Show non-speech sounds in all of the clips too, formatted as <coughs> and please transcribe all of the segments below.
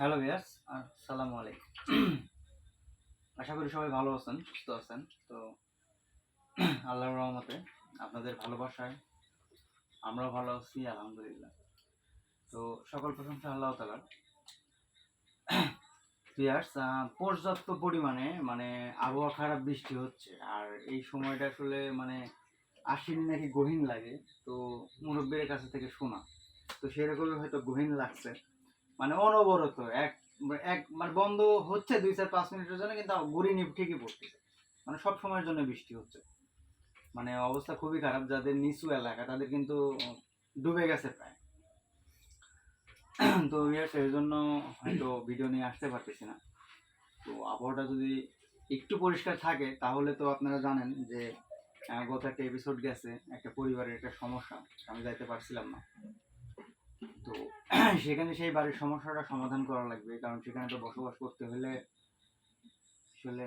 Hello ভিয়াস আসসালামু আলাইকুম। আশা করি সবাই ভালো আছেন, সুস্থ আছেন। তো আল্লাহর রহমতে আপনাদের ভালোবাসায় আমরাও ভালো আছি, আলহামদুলিল্লাহ। তো সকল প্রশংসা আল্লাহ তালার ভিয়ার্স পর্যাপ্ত পরিমাণে মানে আবহাওয়া খারাপ বৃষ্টি হচ্ছে, আর এই সময়টা আসলে মানে আশ্বিন নাকি গহীন লাগে, তো মুরব্বীর কাছে থেকে শোনা। তো সেরকমই হয়তো গহীন লাগছে। মানে অনবরত, এক এক মানে বন্ধ হচ্ছে দুই চার পাঁচ মিনিটের জন্য, কিন্তু গুড়ি নিপ ঠিকই পড়তেছে। মানে সব সময়ের জন্য বৃষ্টি হচ্ছে। মানে অবস্থা খুবই খারাপ, যাদের নিচু এলাকা, তাদের কিন্তু ডুবে গেছে প্রায়। তো সেই জন্য হয়তো ভিডিও নিয়ে আসতে পারতেছি না। তো আবহাওয়াটা যদি একটু পরিষ্কার থাকে, তাহলে তো আপনারা জানেন যে গত একটা এপিসোড গেছে, একটা পরিবারের একটা সমস্যা, আমি যাইতে পারছিলাম না। তো <clears throat> সেখানে সেই বাড়ির সমস্যাটা সমাধান করা লাগবে, কারণ সেখানে তো বসবাস করতে হলে আসলে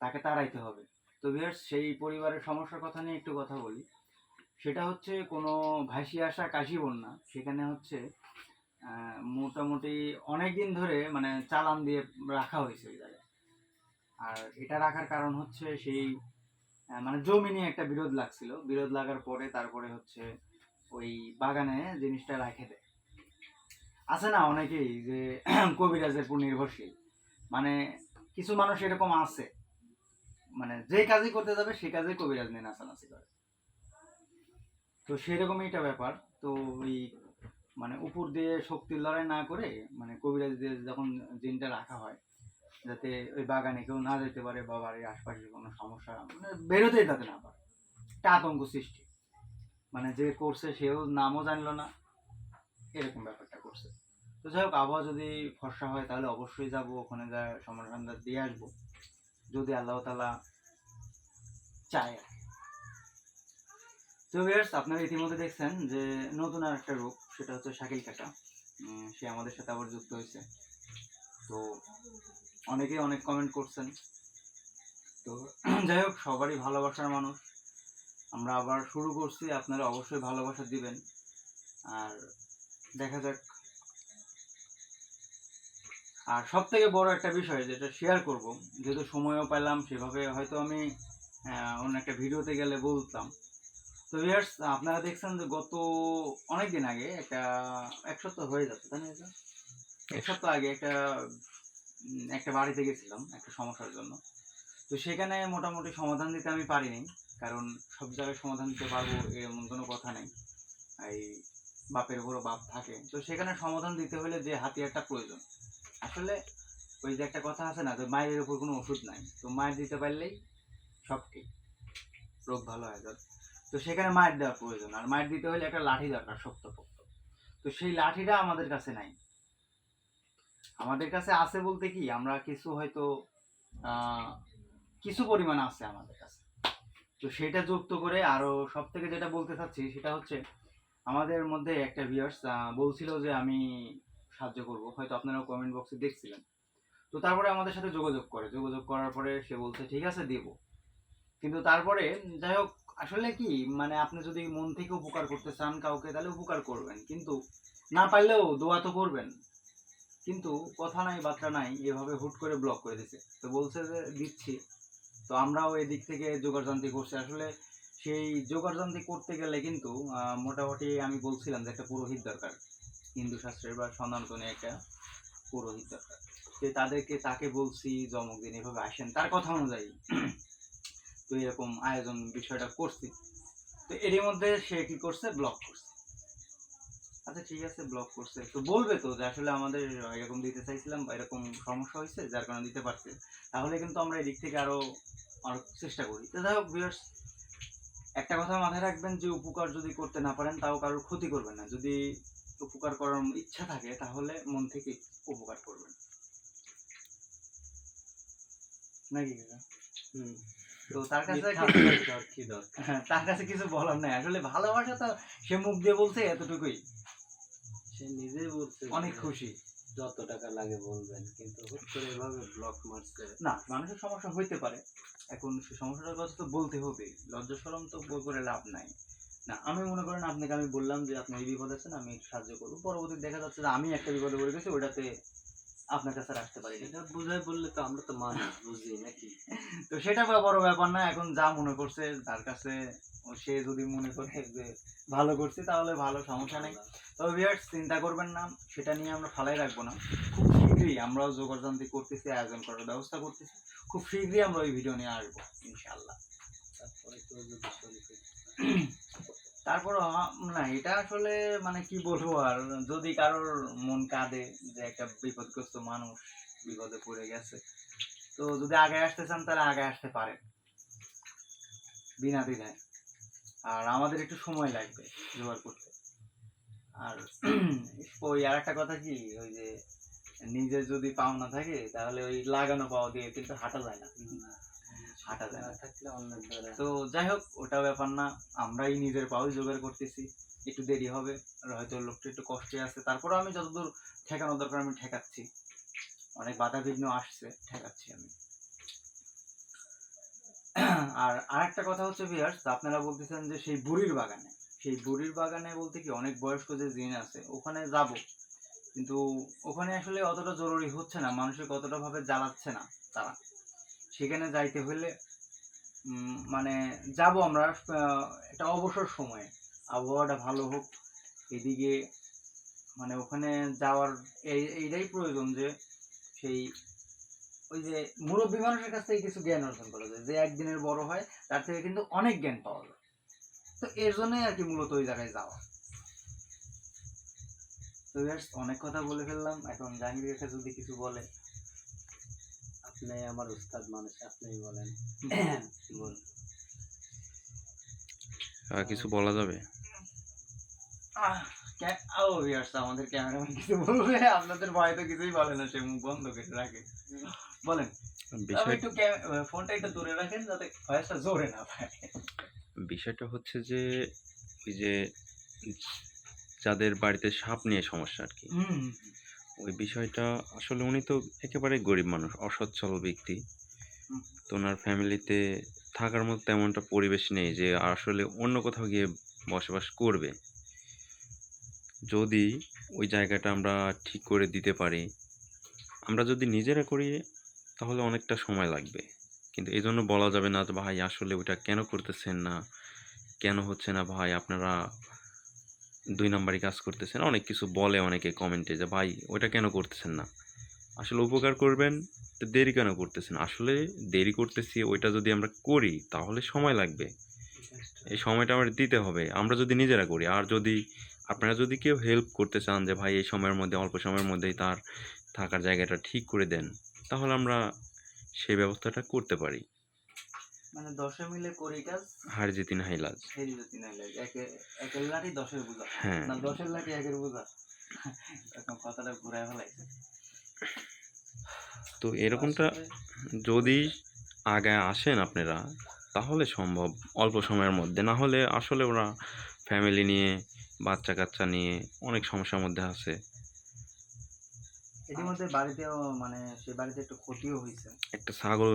তাকে তাড়াইতে হবে। তো ভিউয়ার্স সেই পরিবারের সমস্যার কথা নিয়ে একটু কথা বলি। সেটা হচ্ছে কোনো ভাসি আসা কাশি বন্যা, সেখানে হচ্ছে মোটামুটি অনেক দিন ধরে মানে চালান দিয়ে রাখা হয়েছে ওই জায়গায়। আর এটা রাখার কারণ হচ্ছে সেই মানে জমি নিয়ে একটা বিরোধ লাগছিল। বিরোধ লাগার পরে তারপরে হচ্ছে ওই বাগানে জিনিসটা রেখে দেয়। আছে না অনেকেই যে <clears throat> কবিরাজের উপর নির্ভরশীল। মানে কিছু মানুষ এরকম আছে। মানে যে কাজই করতে যাবে সেই কাজে কবিরাজ নিয়ে নাচানাচি করে। তো সেরকমই একটা ব্যাপার। তো ওই মানে উপর দিয়ে শক্তির লড়াই না করে মানে কবিরাজ দিয়ে যখন জিনটা রাখা হয়, যাতে ওই বাগানে কেউ না যেতে পারে বা বাড়ির আশপাশে কোনো সমস্যা মানে বেরোতেই যাতে না পারে। একটা আতঙ্ক সৃষ্টি। মানে যে করছে সেও নামও জানলো না এরকম ব্যাপারটা করছে তো যাই হোক আবহাওয়া যদি ফর্সা হয় তাহলে অবশ্যই যাব ওখানে যা সমাধান দিয়ে আসব। যদি আল্লাহ তালা চায় তো ভিউয়ার্স আপনারা ইতিমধ্যে দেখছেন যে নতুন আর একটা রূপ সেটা হচ্ছে শাকিল উম, সে আমাদের সাথে আবার যুক্ত হয়েছে। তো অনেকেই অনেক কমেন্ট করছেন। তো যাই হোক সবারই ভালোবাসার মানুষ। আমরা আবার শুরু করছি আপনারা অবশ্যই ভালোবাসা দিবেন। আর দেখা যাক। আর সব থেকে বড় একটা বিষয় যেটা শেয়ার করব যেহেতু সময়ও পেলাম সেভাবে হয়তো আমি অন্য একটা ভিডিওতে গেলে বলতাম। তো ভিউয়ার্স আপনারা দেখছেন যে গত অনেক দিন আগে একটা এক সপ্তাহ হয়ে যাচ্ছে তাই না এক সপ্তাহ আগে একটা একটা বাড়িতে গেছিলাম একটা সমস্যার জন্য। তো সেখানে মোটামুটি সমাধান দিতে আমি পারিনি। কারণ সব জায়গায় সমাধান দিতে পারব এমন কোনো কথা নেই। এই বাপের উপরও বাপ থাকে। তো সেখানে সমাধান দিতে হলে যে হাতিয়ারটা প্রয়োজন। আসলে ওই যে একটা কথা আছে না, যে মায়ের উপর কোনো ওষুধ নাই। তো মায়ের দিতে পারলেই সব ঠিক। রোগ ভালো হয়ে যাবে তো সেখানে মায়ের দেওয়ার প্রয়োজন। আর মায়ের দিতে হলে একটা লাঠি দরকার, শক্তপোক্ত। তো সেই লাঠিটা আমাদের কাছে নাই। আমাদের কাছে আছে বলতে কি, আমরা কিছু হয়তো কিছু পরিমাণ আছে আমাদের কাছে। তো সেটা যুক্ত করে আরও সব থেকে যেটা বলতে চাচ্ছি সেটা হচ্ছে আমাদের মধ্যে একটা ভিউয়ার্স বলছিল যে আমি সাহায্য করব। হয়তো আপনারা কমেন্ট বক্সে দেখছিলেন। তো তারপরে আমাদের সাথে যোগাযোগ করে। যোগাযোগ করার পরে সে বলছে, ঠিক আছে, দেব। কিন্তু তারপরে, যাই হোক, আসলে কি মানে আপনি যদি মন থেকে উপকার করতে চান কাউকে, তাহলে উপকার করবেন। কিন্তু না পারলেও দোয়া তো করবেন। কিন্তু কথা নাই, বার্তা নাই, এভাবে হুট করে ব্লক করে দিছে। তো বলছে যে, দিচ্ছি। তো আমরাও এদিক থেকে যোগাযোগযান্ত্রিক করছি। আসলে সেই যোগাযোগযান্ত্রিক করতে গেলে কিন্তু মোটামুটি আমি বলছিলাম যে একটা পুরোহিত দরকার। হিন্দু শাস্ত্রের বা সনাতনে একটা পুরোহিত দরকার। তো তাদেরকে, তাকে বলছি জমক দিন এভাবে আসেন, তার কথা অনুযায়ী তো এরকম আয়োজন বিষয়টা করছি। তো এরই মধ্যে সে কি করছে? ব্লক করছে। আচ্ছা ঠিক আছে ব্লক করছে। তো বলবে তো যে আসলে আমাদের এরকম দিতে চাইছিলাম বা এরকম সমস্যা হয়েছে যার কারণে দিতে পারছে। তাহলে কিন্তু আমরা এদিক থেকে আরও আরও চেষ্টা করি। তো যাই হোক viewers, একটা কথা মাথায় রাখবেন যে উপকার যদি করতে না পারেন তাও কারোর ক্ষতি করবেন না। যদি উপকার করার ইচ্ছা থাকে তাহলে মন থেকে উপকার করবেন। নাকি? তো তার কাছে হ্যাঁ, তার কাছে কিছু বলার নাই। আসলে ভালোবাসা তো সে মুখ দিয়ে বলছে এতটুকুই। সে নিজেই বলছে অনেক খুশি। যত টাকা লাগে বলবেন কিন্তু হুট করে এভাবে ব্লক মারছে। না মানুষের সমস্যা হইতে পারে। এখন সে সমস্যাটার কথা তো বলতে হবে। লজ্জা সরম তো করে লাভ নাই। না আমি মনে করেন আপনাকে আমি বললাম যে আপনি এই বিপদ আছেন আমি সাহায্য করব। পরবর্তী দেখা যাচ্ছে যে আমি একটা বিপদে পড়ে গেছি ওটাতে আপনার কাছে রাখতে পারি এটা বুঝাই বললে তো আমরা তো মানুষ বুঝি নাকি? তো সেটা বড় ব্যাপার না এখন যা মনে করছে তার কাছে ও সে যদি মনে করে যে ভালো করছে তাহলে ভালো সমস্যা নেই। তবে ভিউয়ার্স চিন্তা করবেন না সেটা নিয়ে আমরা ফালাই রাখব না। খুব শীঘ্রই আমরাও যোগাযোগ করতেছি আয়োজন করার ব্যবস্থা করতেছি। খুব শীঘ্রই আমরা ওই ভিডিও নিয়ে আসব ইনশাল্লাহ তারপরে তো তারপর না, এটা আসলে মানে কি বলব আর, যদি কারোর মন কাঁদে যে একটা বিপদগ্রস্ত মানুষ বিপদে পড়ে গেছে, তো যদি আগে আসতে চান তাহলে আগে আসতে পারেন। বিনা দ্বিধায়। আর আমাদের একটু সময় লাগবে জোগাড় করতে। আর ওই আর একটা কথা কি, ওই যে নিজের যদি পাওনা থাকে তাহলে ওই লাগানো পাও দিয়ে কিন্তু হাঁটা যায় না। হাঁটা যায় না। তো যাই হোক ওটা ব্যাপার না। আমরাই নিজের পাও জোগাড় করতেছি। একটু দেরি হবে আর হয়তো লোকটা একটু কষ্টে আছে। তারপরে আমি যতদূর ঠেকানো দরকার আমি ঠেকাচ্ছি। অনেক বাধা বিঘ্ন আসছে ঠেকাচ্ছি আমি। আর আরেকটা কথা হচ্ছে ভিয়ার্স আপনারা বলতেছেন যে সেই বুড়ির বাগানে। সেই বুড়ির বাগানে বলতে কি অনেক বয়স্ক যে জিন আছে ওখানে যাব। কিন্তু ওখানে আসলে অতটা জরুরি হচ্ছে না। মানুষের কতটা ভাবে জ্বালাচ্ছে না তারা। সেখানে যাইতে হলে মানে যাব আমরা একটা অবসর সময়ে। আবহাওয়াটা ভালো হোক, এদিকে মানে ওখানে যাওয়ার এই, এইটাই প্রয়োজন যে সেই, ওই যে মুরব্বী মানুষের কাছ থেকে কিছু জ্ঞান অর্জন করা যায়। যে একদিনের বড় হয়, তার থেকে কিন্তু অনেক জ্ঞান পাওয়া যায়। তো এর জন্যই আর কি মূলত ওই জায়গায় যাওয়া। তো অনেক কথা বলে ফেললাম। এখন জাহাঙ্গীর কাছে যদি কিছু বলে। আপনি আমার উস্তাদ মানুষ আপনিই বলেন। বল। আর কিছু বলা যাবে? ও viewers, আমাদের ক্যামেরাম্যান কিছু বলবে? আপনাদের ভয় তো কিছুই বলে না সে মুখ বন্ধ করে রাখে। বলেন। বিষয় একটু ফোনটা একটু দূরে রাখেন যাতে ভয়েসটা জোরে না পায়। বিষয়টা হচ্ছে যে ওই যে যাদের বাড়িতে সাপ নিয়ে সমস্যা আর কি। ওই বিষয়টা আসলে উনি তো একেবারে গরিব মানুষ অসচ্ছল ব্যক্তি। তো ওনার ফ্যামিলিতে থাকার মতো তেমনটা পরিবেশ নেই যে আসলে অন্য কোথাও গিয়ে বসবাস করবে। যদি ওই জায়গাটা আমরা ঠিক করে দিতে পারি আমরা যদি নিজেরা করি তাহলে অনেকটা সময় লাগবে। কিন্তু এই জন্য বলা যাবে না যে ভাই আসলে ওইটা কেন করতেছেন না? কেন হচ্ছে না? ভাই আপনারা দুই নাম্বারই কাজ করতেছেন। অনেক কিছু বলে অনেকে কমেন্টে যে, ভাই, ওইটা কেন করতেছেন না? আসলে উপকার করবেন, তো দেরি কেন করতেছেন? আসলে দেরি করতেছি, ওইটা যদি আমরা করি, তাহলে সময় লাগবে। এই সময়টা আমরা দিতে হবে। আমরা যদি নিজেরা করি, আর যদি আপনারা যদি কেউ হেল্প করতে চান যে, ভাই, এই সময়ের মধ্যে, অল্প সময়ের মধ্যেই তার থাকার জায়গাটা ঠিক করে দেন, তাহলে আমরা সেই ব্যবস্থাটা করতে পারি। মানে দশে মিলে করি কাজ হার জিতিন হাইলাজ হেরি যদি না লাগে একে একের লাঠি দশের বোঝা। হ্যাঁ। না দশের লাঠি একের বোঝা। এরকম কথাটা ঘুরায় ফেলাইছে। তো এরকমটা যদি আগায় আসেন আপনারা তাহলে সম্ভব অল্প সময়ের মধ্যে। না হলে আসলে ওরা ফ্যামিলি নিয়ে বাচ্চা কাচ্চা নিয়ে অনেক সমস্যার মধ্যে আছে। ইতিমধ্যে বাড়িতেও মানে সে বাড়িতে একটু ক্ষতিও হয়েছে একটা ছাগল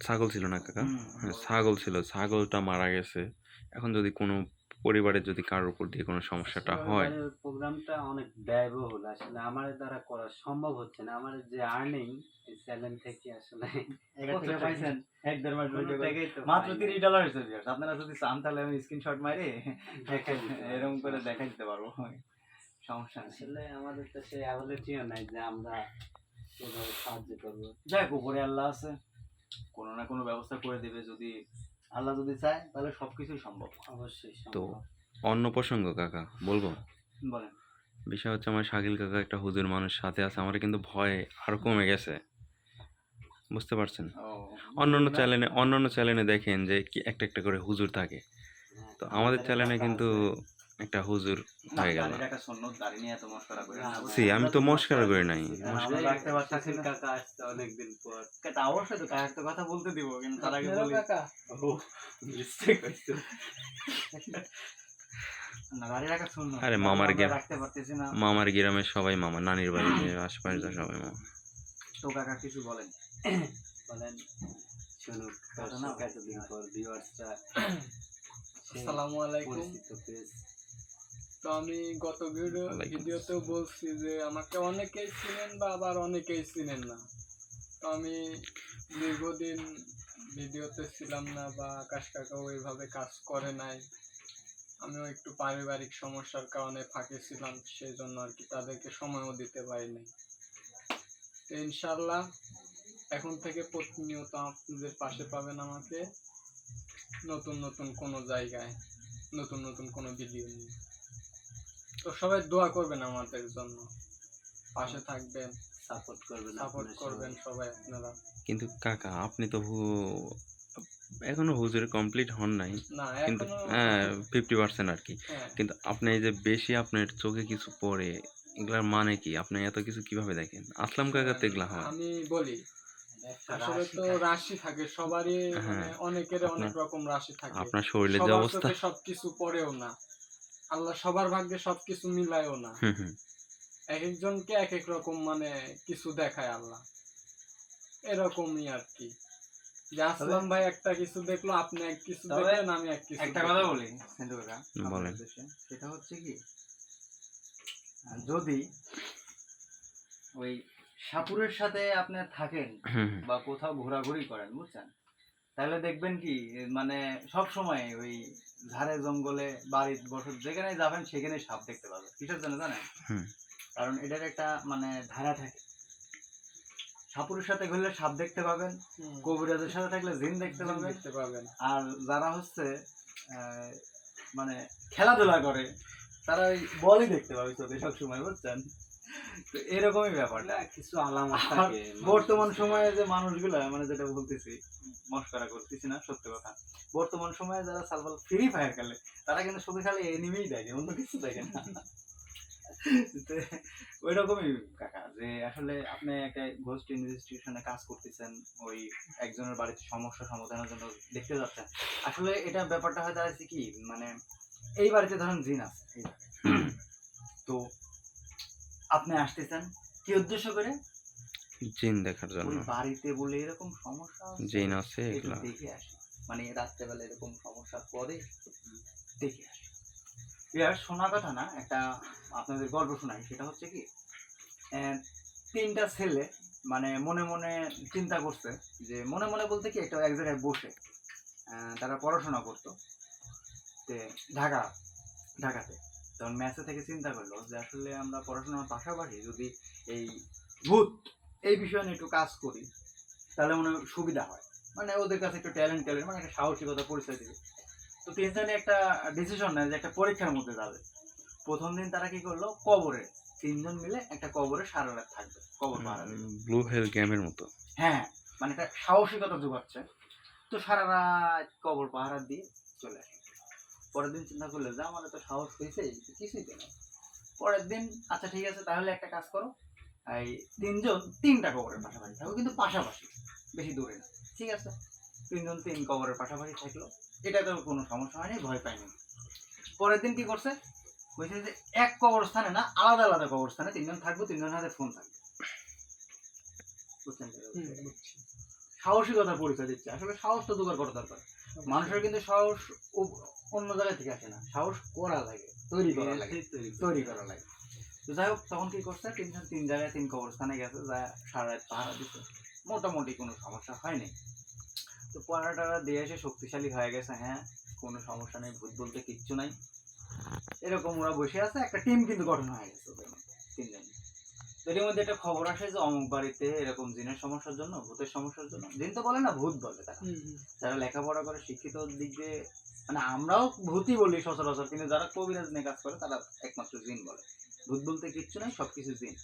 ছাগল ছিল না কাকা? হ্যাঁ ছাগল। ছিল। ছাগলটা মারা গেছে। এখন যদি কোনো পরিবারের যদি কারোর উপর দিয়ে কোনো সমস্যাটা হয়। প্রোগ্রামটা অনেক ব্যয়বহুল। আসলে আমার দ্বারা করা সম্ভব হচ্ছে না। আমার যে আর্নিং এই চ্যানেল থেকে আসলে? পাইছেন? এক দেড় মাস মাত্র তিরিশ ডলার হয়েছে আপনারা যদি চান তাহলে আমি স্ক্রিনশট মারে। দেখাই এরকম করে দেখাই দিতে পারব। সমস্যা নেই। আসলে আমাদের তো সেই অ্যাবিলিটিও নাই যে আমরা এভাবে সাহায্য করব। যাই হোক, উপরে আল্লাহ আছে। কোনো না কোনো ব্যবস্থা করে দেবে যদি আল্লাহ যদি চায় তাহলে সবকিছুই সম্ভব। অবশ্যই তো অন্য প্রসঙ্গ কাকা বলব? বলেন। বিষয় হচ্ছে আমার শাকিল কাকা একটা হুজুর মানুষ সাথে আছে আমার কিন্তু ভয় আরও কমে গেছে। বুঝতে পারছেন? অন্যান্য চ্যানেলে অন্যান্য চ্যানেলে দেখেন যে কি একটা একটা করে হুজুর থাকে। হ্যাঁ, তো আমাদের চ্যানেলে কিন্তু। একটা হুজুর হয়ে গেল। একটা সুন্নত, দাড়ি নিয়ে এত মস্করা করে না। না, সি, আমি তো মস্করা করি নাই। আর মামার আমরা গে- রাখতে পারতেছি না। মামার গ্রামের সবাই মামা নানির বাড়ি আশপাশে যা সবাই মামা। তো কাকা কিছু বলেন। বলেন। শুনুক কথা না। দর্শক পর ভিউয়ার্সরা আসসালামু আলাইকুম। তো আমি গত ভিডিও ভিডিওতেও বলছি যে আমাকে অনেকেই চিনেন বা আবার অনেকেই চিনেন না। তো আমি দীর্ঘদিন ভিডিওতে ছিলাম না বা আকাশ কাকাও ওইভাবে কাজ করে নাই। আমিও একটু পারিবারিক সমস্যার কারণে ফাঁকে ছিলাম সেই জন্য আর কি তাদেরকে সময়ও দিতে পারিনি। তো ইনশাল্লাহ এখন থেকে প্রতিনিয়ত আপনাদের পাশে পাবেন আমাকে নতুন নতুন কোনো জায়গায় নতুন নতুন কোনো ভিডিও নিয়ে। তো সবাই দোয়া করবেন আমাদের জন্য। পাশে থাকবেন। সাপোর্ট করবেন সাপোর্ট করবেন সবাই। আপনারা। কিন্তু কাকা আপনি তো হু- এখনও হুজুরে কমপ্লিট হন নাই। না কিন্তু এখনও হ্যাঁ ফিফটি পার্সেন্ট আর কি। হ্যাঁ। কিন্তু আপনি এই যে বেশি আপনার চোখে কিছু পড়ে এগুলার মানে কি? আপনি এত কিছু কীভাবে দেখেন? আসলাম কাকা তো এগুলা হয় আমি বলি আসলে তো রাশি থাকে। সবারই মানে হ্যাঁ, অনেকের অনেক রকম রাশি থাকে। আপনার শরীরের যে অবস্থা। সবকিছু পড়েও না। আল্লাহ সবার ভাগ্যে সবকিছু মিলায়ও না। হুম হুম। এক একজনকে এক এক রকম মানে কিছু দেখায় আল্লাহ। এরকমই আর কি। যে আসলাম ভাই একটা কিছু দেখল আপনি এক কিছু দেখলেন আমি এক কিছু একটা কথা বলি সিন্ধু বলেন। সেটা হচ্ছে কি যদি ওই সাপুরের সাথে আপনি থাকেন। বা কোথাও ঘোরাঘুরি করেন বুঝছেন? তাহলে দেখবেন কি মানে সব সময় ওই ঝাড়ে জঙ্গলে বাড়ি বসত যেখানে যাবেন সেখানে সাপ দেখতে পাবেন। কিসের জন্য জানেন? কারণ এটার একটা মানে ধারা থাকে। সাপুরের সাথে ঘুরলে সাপ দেখতে পাবেন কবিরাজের সাথে থাকলে জিন দেখতে পাবেন। দেখতে পাবেন। আর যারা হচ্ছে আহ, মানে খেলাধুলা করে তারা ওই বলই দেখতে পাবে চোখে সবসময় বুঝছেন? তো এরকমই ব্যাপারটা কিছু আলামত থাকে বর্তমান সময়ে যে মানুষগুলা মানে যেটা বলতেছি মস্করা করতেছি না সত্য কথা। বর্তমান সময়ে যারা সালবাল ফ্রি ফায়ার খেলে তারা কিন্তু শুধু খালি এনিমেই দেখে অন্য কিছু দেখে না। ওই রকমই কাকা যে আসলে আপনি একটা ঘোস্ট ইনভেস্টিগেশনে কাজ করতেছেন ওই একজনের বাড়িতে সমস্যা সমাধানের জন্য দেখতে যাচ্ছেন। আসলে এটা ব্যাপারটা হয় দাঁড়াচ্ছে কি মানে এই বাড়িতে ধরেন জিন আছে তো আপনি আসতে চান কি উদ্দেশ্য করে? জিন দেখার জন্য। বাড়িতে বলে এরকম সমস্যা জিন আছে এগুলা। দেখে আসি। মানে রাত্রেবেলা এরকম সমস্যা পরে দেখে আসি। ইয়ার শোনা কথা না একটা আপনাদের গল্প শোনাই। সেটা হচ্ছে কি তিনটা ছেলে মানে মনে মনে চিন্তা করছে যে মনে মনে বলতে কি একটা এক জায়গায় বসে আহ, তারা পড়াশোনা করতো ঢাকা ঢাকাতে। তখন ম্যাচে থেকে চিন্তা করল যে আসলে আমরা পড়াশোনার পাশাপাশি যদি এই ভূত এই বিষয়ে নিয়ে একটু কাজ করি তাহলে মনে সুবিধা হয়। মানে ওদের কাছে একটু ট্যালেন্ট ট্যালেন্ট মানে একটা সাহসিকতা পরিচয় দিবে। তো তিনজনে একটা ডিসিশন নেয় যে একটা পরীক্ষার মধ্যে যাবে। প্রথম দিন তারা কি করল? কবরে। তিনজন মিলে একটা কবরে সারা রাত থাকবে। কবর ব্লু হেল গেমের মতো। হ্যাঁ মানে একটা সাহসিকতা যোগাচ্ছে তো সারা রাত কবর পাহারা দিয়ে চলে আসে। পরের দিন চিন্তা করলে যে আমার তো সাহস হয়েছে কিছুই তো পরের দিন আচ্ছা ঠিক আছে তাহলে একটা কাজ করো এই তিনজন তিনটা কবরের পাশাপাশি থাকো কিন্তু পাশাপাশি বেশি দূরে না। ঠিক আছে? তিনজন তিন কবরের পাশাপাশি থাকল এটা তো কোনো সমস্যা হয়নি ভয় পাইনি পরের দিন কি করছে? বলছে যে এক কবরস্থানে না আলাদা আলাদা কবরস্থানে তিনজন থাকব তিনজনের হাতে ফোন থাকবে। বুঝছেন? তো? সাহসিকতার পরিচয় দিচ্ছে। আসলে সাহস তো জোগাড় করা দরকার। মানুষের কিন্তু সাহস অন্য জায়গা থেকে আসে না। সাহস করা লাগে তৈরি করা লাগে তৈরি করা লাগে। তো যাই হোক তখন কি করছে? তিনজন তিন জায়গায় তিন কবরস্থানে গেছে যা সারা রাত পাহারা দিচ্ছে মোটামুটি কোনো সমস্যা হয়নি। তো পাহারা টাহারা দিয়ে এসে শক্তিশালী হয়ে গেছে হ্যাঁ কোনো সমস্যা নেই ভূত বলতে কিচ্ছু নাই। এরকম ওরা বসে আছে একটা টিম কিন্তু গঠন হয়ে গেছে ওদের মধ্যে, তিনজন। তো এর মধ্যে একটা খবর আসে যে অমুক বাড়িতে এরকম জিনের সমস্যার জন্য ভূতের সমস্যার জন্য। জিন তো বলে না ভূত বলে তারা। যারা লেখাপড়া করে শিক্ষিত দিক দিয়ে মানে আমরাও ভূতই বলি সচরাচর, কিন্তু যারা কবিরাজ নিয়ে কাজ করে, তারা একমাত্র জিন বলে। ভূত বলতে কিচ্ছু নাই, সবকিছু জিন।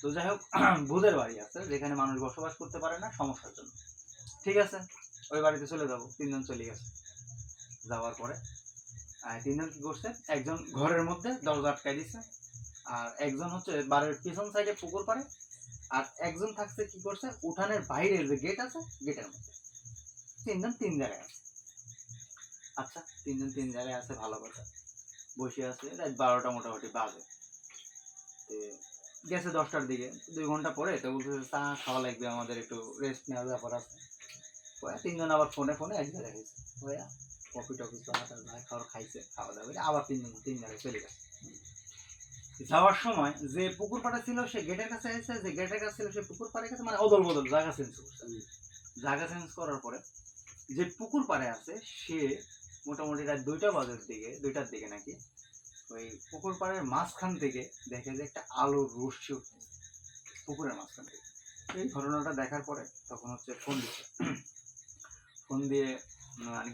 তো যাই হোক, <clears throat> ভূতের বাড়ি আছে, যেখানে মানুষ বসবাস করতে পারে না সমস্যার জন্য। ঠিক আছে, ওই বাড়িতে চলে যাব, তিনজন চলে গেছে। যাওয়ার পরে তিনজন কি করছে, একজন ঘরের মধ্যে দরজা আটকাই দিছে, আর একজন হচ্ছে বাড়ির পিছন সাইডে পুকুর পাড়ে, আর একজন থাকছে কি করছে, উঠানের বাইরের যে গেট আছে গেটের মধ্যে। তিনজন তিন জায়গায় আছে। আচ্ছা তিনজন তিন জায়গায় আছে ভালো কথা বসে আছে রাত বারোটা মোটামুটি বাজে। তো গেছে দশটার দিকে দুই ঘণ্টা পরে তো বলছে চা খাওয়া লাগবে আমাদের একটু রেস্ট নেওয়ার ব্যাপার আছে। তিনজন আবার ফোনে ফোনে এক জায়গায় হয়েছে ওয়া কফি টফি চা টা খাওয়ার খাইছে খাওয়া দাওয়া করে আবার তিন তিন জায়গায় চলে গেছে। যাওয়ার সময় যে পুকুর পাড়ে ছিল সে গেটের কাছে এসে যে গেটের কাছে ছিল সে পুকুর পাড়ে গেছে মানে অদল বদল জায়গা চেঞ্জ করছে। জায়গা চেঞ্জ করার পরে যে পুকুর পাড়ে আছে সে মোটামুটি রাত দুইটা বাজার দিকে, দুইটার দিকে নাকি, ওই পুকুর পাড়ের মাঝখান থেকে দেখে যে একটা আলোর রশ্মি পুকুরের মাঝখান থেকে। এই ঘটনাটা দেখার পরে তখন হচ্ছে ফোন দিচ্ছে। ফোন দিয়ে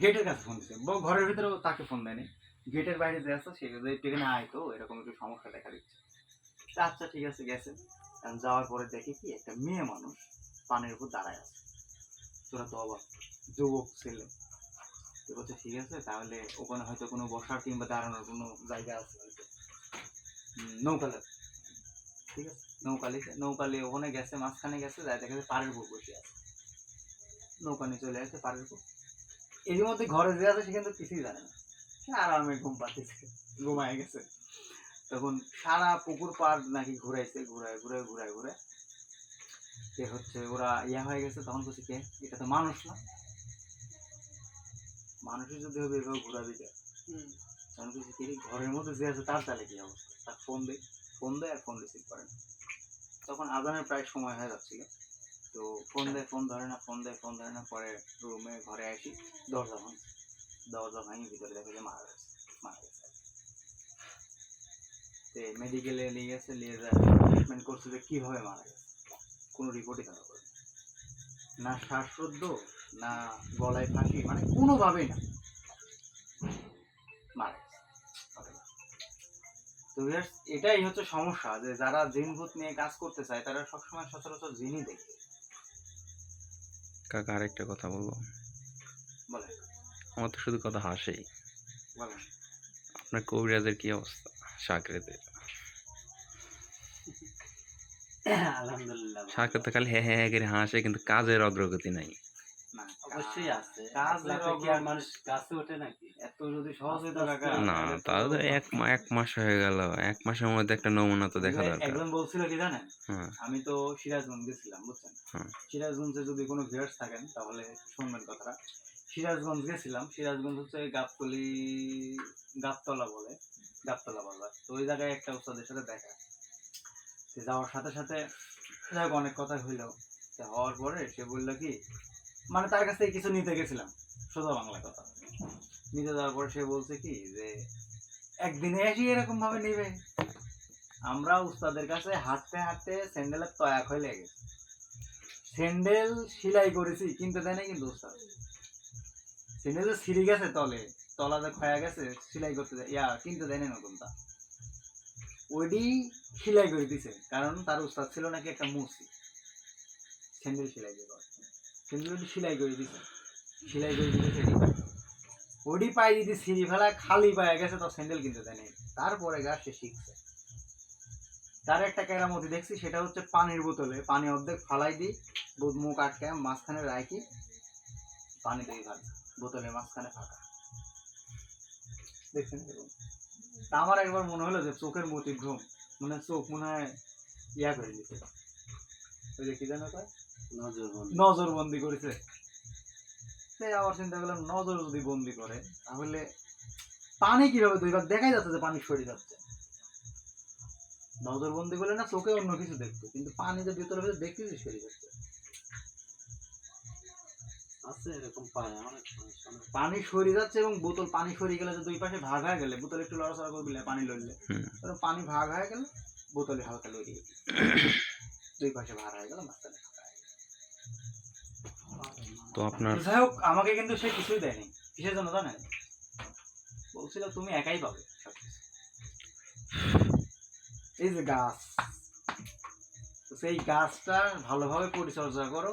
গেটের কাছে ফোন দিচ্ছে। ঘরের ভিতরেও তাকে ফোন দেয়নি। গেটের বাইরে যে আছে, সে এখানে আয় তো, এরকম একটু সমস্যা দেখা দিচ্ছে। আচ্ছা ঠিক আছে, গেছে। যাওয়ার পরে দেখে কি একটা মেয়ে মানুষ পানির উপর দাঁড়ায় আছে। তোরা তো অবাক যুবক, ছেলে। বলছে, ঠিক আছে, তাহলে ওখানে হয়তো কোনো বসার কিংবা দাঁড়ানোর কোনো জায়গা আছে নৌকালে। ঠিক আছে, নৌকালি নৌকালি ওখানে গেছে, মাঝখানে গেছে যাই দেখা পাড়ের উপর বসে আছে। নৌকা নিয়ে চলে আসছে পাড়ের উপর। এর মধ্যে ঘরে যে আছে সে কিন্তু কিছুই জানে না। সে আরামে ঘুম পাচ্ছে ঘুমায় গেছে। তখন সারা পুকুর পাড় নাকি ঘুরাইছে, ঘুরায় ঘুরায় ঘুরায় ঘুরে কে হচ্ছে, ওরা ইয়া হয়ে গেছে, তখন বলছে, কে? এটা তো মানুষ না। মানুষই যদি হবে এভাবে ঘুরাবি কে হুম। তখন বলছে কি রে, ঘরের মধ্যে যে আছে তার তাহলে কি অবস্থা তার ফোন দেয় ফোন দেয় আর ফোন রিসিভ করে না। তখন আজানের প্রায় সময় হয়ে যাচ্ছিল। তো ফোন দেয় ফোন ধরে না ফোন দেয় ফোন ধরে না পরে রুমে ঘরে আসি দরজা ভাঙছে। দরজা ভাঙি ভিতরে দেখে যে মারা গেছে মারা গেছে। তে মেডিকেলে নিয়ে গেছে নিয়ে যায় ট্রিটমেন্ট করছে যে কীভাবে মারা গেছে। কোনো রিপোর্টই ধরা পড়ে না শ্বাসরুদ্ধ না গলায় ফাঁসি মানে কোনোভাবেই না। মারা। তো এটাই হচ্ছে সমস্যা যে যারা জিন ভূত নিয়ে কাজ করতে চায় তারা সবসময় সচরাচর জিনই দেখে। কাকা আরেকটা কথা বলব? বলে আমার তো শুধু কথা হাসেই। বলে আপনার কবিরাজের কি অবস্থা? সাকরেতের। আলহামদুলিল্লাহ। সাকরেতে খালি হ্যাঁ হ্যাঁ হ্যাঁ করে হাসে কিন্তু কাজের অগ্রগতি নাই। না অবশ্যই আছে। কাজ কাজ কি আর মানুষ গাছে ওঠে নাকি? এত যদি সহজ না তাও তো এক এক মাস হয়ে গেল। এক মাসের মধ্যে একটা নমুনা তো দেখা দরকার। একজন বলছিল কি জানেন? হ্যাঁ। আমি তো সিরাজগঞ্জ গেছিলাম বুঝছেন? সিরাজগঞ্জে যদি কোনো ভিউয়ার্স থাকেন তাহলে শুনবেন কথাটা। সিরাজগঞ্জ গেছিলাম সিরাজগঞ্জ হচ্ছে গাবতলি গাবতলা বলে গাবতলা বাজার। তো ওই জায়গায় একটা উস্তাদের সাথে দেখা। যাওয়ার সাথে সাথে যাই হোক অনেক কথা হইল। হওয়ার পরে সে বলল কি মানে তার কাছ থেকে কিছু নিতে গেছিলাম। সোজা বাংলা কথা। নিতে যাওয়ার পরে সে বলছে কি যে, একদিনে এসে এরকম ভাবে নিবে। আমরা উস্তাদের কাছে হাঁটতে হাঁটতে স্যান্ডেলের তয়াক হয়ে লেগে স্যান্ডেল সেলাই করেছি, কিনতে দেয় না কিন্তু উস্তাদ। স্যান্ডেল যে ছিঁড়ে গেছে তলে, তলা যে ক্ষয়া গেছে, সেলাই করতে দেয়, ইয়া, কিনতে দেয় না নতুনটা। ওইটি সেলাই করে দিছে, কারণ তার উস্তাদ ছিল নাকি একটা মুসি। স্যান্ডেল সেলাই করে। স্যান্ডেল ওটি সেলাই করে দিছে, সেলাই করে দিছে সেটি ওডি পায়ে যদি সিঁড়ি ফেলা খালি পায়ে গেছে, তো স্যান্ডেল কিনতে দেয়নি তারপরে গা সে শিখছে। তার একটা কেরামতি দেখছি, সেটা হচ্ছে পানির বোতলে। পানি অর্ধেক ফালাই দিই মুখ আটকে, মাঝখানে রাখি, পানি দিয়ে ভাগ বোতলের মাঝখানে ফাঁকা। দেখছেন? তা আমার একবার মনে হলো যে চোখের মতি ভ্রম মনে চোখ মনে হয় ইয়া করে দিতে ওই যে কি জানো কয়? নজর বন্ধ নজর বন্দি করেছে। তাই আবার চিন্তা করলাম নজর যদি বন্দি করে। তাহলে পানি কীভাবে দুইবার দেখাই যাচ্ছে যে পানি সরে যাচ্ছে। নজর বন্দি করলে না চোখে অন্য কিছু দেখতো কিন্তু পানি যে ভিতরে ভিতরে দেখতেছি সরে যাচ্ছে। আছে এরকম পায় অনেক পানি সরে যাচ্ছে। এবং বোতল পানি সরে গেলে যে দুই পাশে ভাগ হয়ে গেলে বোতল একটু লড়াচড়া করবে পানি লড়লে পানি ভাগ হয়ে গেলে বোতলে হালকা লড়িয়ে গেল <coughs> দুই পাশে ভাগ হয়ে গেল মাঝখানে। হয়ে। তো আপনার যাই হোক আমাকে কিন্তু সে কিছুই দেয়নি। কিসের জন্য জানেন? বলছিল তুমি একাই পাবে এই যে গাছ। সেই গাছটা ভালোভাবে পরিচর্যা করো।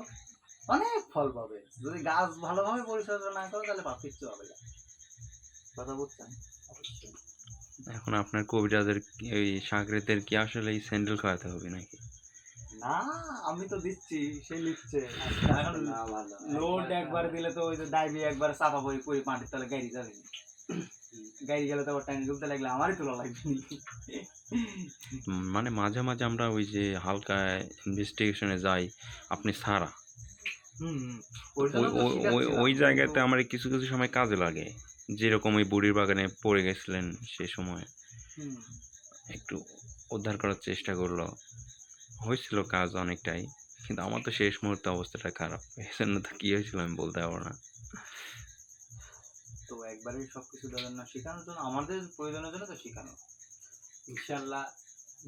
অনেক ফল পাবে। যদি গাছ ভালোভাবে পরিচর্যা না করো তাহলে পাপ কিচ্ছু হবে না। কথা বুঝছেন? এখন আপনার কবিরাজের ওই সাকরেতের কি আসলে এই স্যান্ডেল খাওয়াতে হবে নাকি? না আমি তো দিচ্ছি সে লিখছে লোড একবার দিলে তো ওই যে ডাইভি একবার চাপা তলে গাড়ি যাবে। গাড়ি গেলে তো আবার টাইম ডুবতে লাগলে আমারই তোলা লাগবে। মানে মাঝে মাঝে আমরা ওই যে হালকা ইনভেস্টিগেশনে যাই আপনি সারা। হুম ওই ওই ওই- ওই শিখাচ্ছিলাম, ওই জায়গাতে আমার কিছু কিছু সময় কাজে লাগে। যেরকম ওই বুড়ির বাগানে পড়ে গেছিলেন সে সময়। হুম। একটু উদ্ধার করার চেষ্টা করল। হয়েছিল কাজ অনেকটাই কিন্তু আমার তো শেষ মুহূর্তে অবস্থাটা খারাপ। এই জন্য তো কী হয়েছিল আমি বলতে পারব না। তো একবারেই সবকিছু দেবেন না শেখানোর জন্য আমাদের প্রয়োজনের জন্য তো শেখানো। ইনশাল্লাহ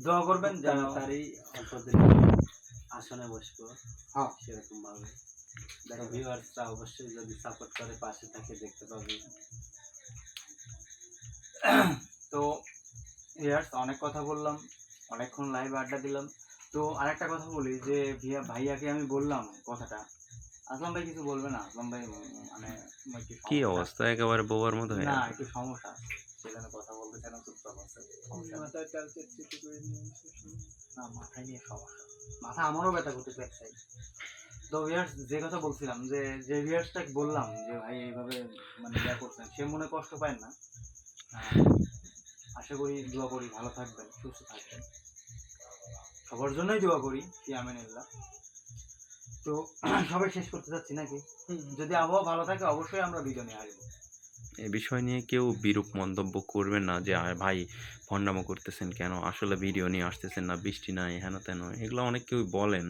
দোয়া করবেন যেন তাড়াতাড়ি অল্প আসনে বসবো। হ্যাঁ। সেরকম ভাবে ভিউয়ার্সরা অবশ্যই যদি সাপোর্ট করে পাশে থাকে দেখতে পাবে। তো ইয়ার্স অনেক কথা বললাম অনেকক্ষণ লাইভ আড্ডা দিলাম। তো আর একটা কথা বলি যে ভিয়া ভাইয়াকে আমি বললাম কথাটা। আসলাম ভাই কিছু বলবে না আসলাম ভাই মানে কি অবস্থা? একেবারে বোবার মতো হয়ে না একটু সমস্যা। সেখানে কথা বলতে চান চুপচাপ আছে। না মাথায় নিয়ে সমস্যা। মাথা আমারও ব্যথা করতেছে এক সাইড। তো ভিয়ার্স যে কথা বলছিলাম যে যে ভিয়ার্সটা বললাম যে ভাই এইভাবে মানে ইয়া করছেন। সে মনে কষ্ট পায় না। আশা করি দোয়া করি ভালো থাকবেন সুস্থ থাকবেন। সবার জন্যই দোয়া করি কি আমিনুল্লাহ তো <clears throat> সবাই শেষ করতে যাচ্ছি নাকি? যদি আবহাওয়া ভালো থাকে অবশ্যই আমরা নিয়ে আসব এই বিষয় নিয়ে কেউ বিরূপ মন্তব্য করবেন না যে "আয় ভাই ভণ্ডামো করতেছেন কেন? আসলে ভিডিও নিয়ে আসতেছেন না বৃষ্টি নাই হেন তেন। এগুলো অনেক কেউ বলেন।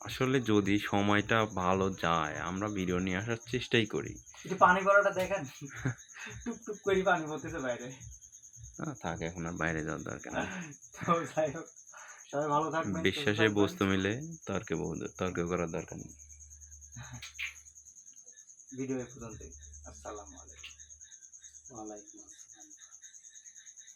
আসলে যদি সময়টা ভালো যায় আমরা ভিডিও নিয়ে আসার চেষ্টাই করি। পানি পড়াটা দেখেন। টুক টুক করে পানি পড়তেছে বাইরে। না থাক এখন আর বাইরে যাওয়ার দরকার নেই। বিশ্বাসে বস্তু মিলে তর্কে তর্ক করার দরকার নেই। <laughs> ভিডিও এ পর্যন্তই। আসসালামু আলাইকুম। ওয়ালাইকুম আসসালাম।